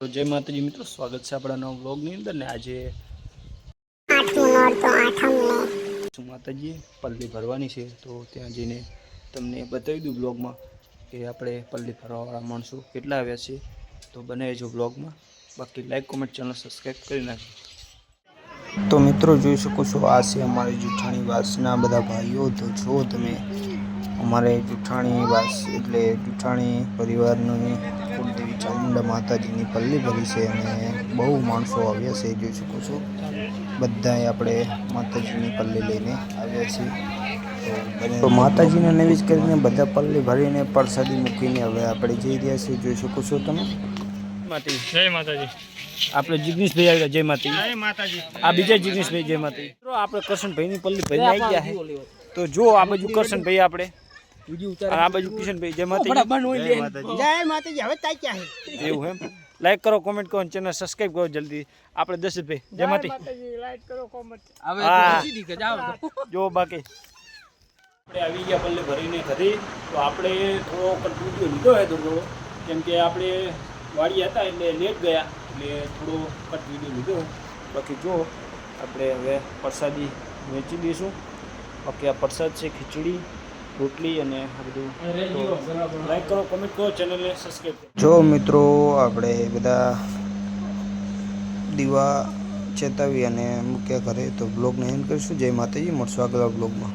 તો જય માતાજી મિત્રો, સ્વાગત છે આપણા નવા વ્લોગની અંદર ને આજે માતાજીએ પલ્લી ભરવાની છે, તો ત્યાં જઈને તમને બતાવી દઉં બ્લોગમાં કે આપણે પલ્લી ભરવાવાળા માણસો કેટલા આવ્યા છે. તો બનાવીજો બ્લોગમાં બાકી લાઈક કોમેન્ટ ચેનલ સબસ્ક્રાઈબ કરી નાખજો. તો મિત્રો, જોઈ શકો છો, આ છે અમારી જૂઠાણી વાસના બધા ભાઈઓ. તો જો તમે અમારે જૂઠાણી વાસ એટલે જૂઠાણી પરિવારનું કુળદેવી ચામુંડા માતાજીની પલ્લી ભરી છે અને બહુ માણસો આવ્યા છે જોઈ શકો છો. બધાએ આપણે માતાજીની પલ્લી લઈને આવ્યા છીએ. તો માતાજીને નવીજ કરીને બધા પલ્લી ભરીને પ્રસાદી મૂકીને હવે આપણે જઈ રહ્યા છીએ જોઈ શકો છો તમે. માતાજી. જય માતાજી. આપણે જિગ્નેશભાઈ આવ્યા જય માતાજી. જય માતાજી. આ બીજા જિગ્નેશભાઈ જય માતાજી. આપણે કરશનભાઈની પલ્લી ભરીને આવી ગયા છે. તો જો આ બાજુ કરશનભાઈ આપણે. અને આ બાજુ કિશનભાઈ જય માતાજી. જય માતાજી. જય માતાજી હવે તાક્યા છે એવું એમ. લાઈક કરો કોમેન્ટ કરો ચેનલ સબસ્ક્રાઇબ કરો જલ્દી. આપણે દશરથભાઈ જય માતાજી. લાઈક કરો કોમેન્ટ હવે હા. સીધી કે જો બાકી. આપણે આવી ગયા પલ્લે ભરીને ઘરે તો આપણે થોડો કટવીડિયો લીધો હોય થોડો. કેમ કે આપણે વાડી હતા એટલે લેટ ગયા એટલે થોડો કટ વીડિયો લીધો. બાકી જો આપણે હવે પ્રસાદી વેચી દઈશું. બાકી આ પ્રસાદ છે ખીચડી રોટલી અને આ બધું. લાઈક કરો કોમેન્ટ કરો ચેનલને સબસ્ક્રાઈબ જો મિત્રો, આપણે બધા દીવા ચેતાવી અને મૂક્યા ઘરે, તો બ્લોગને એન્ડ કરીશું. જય માતાજી, મળશું આગળ બ્લોગમાં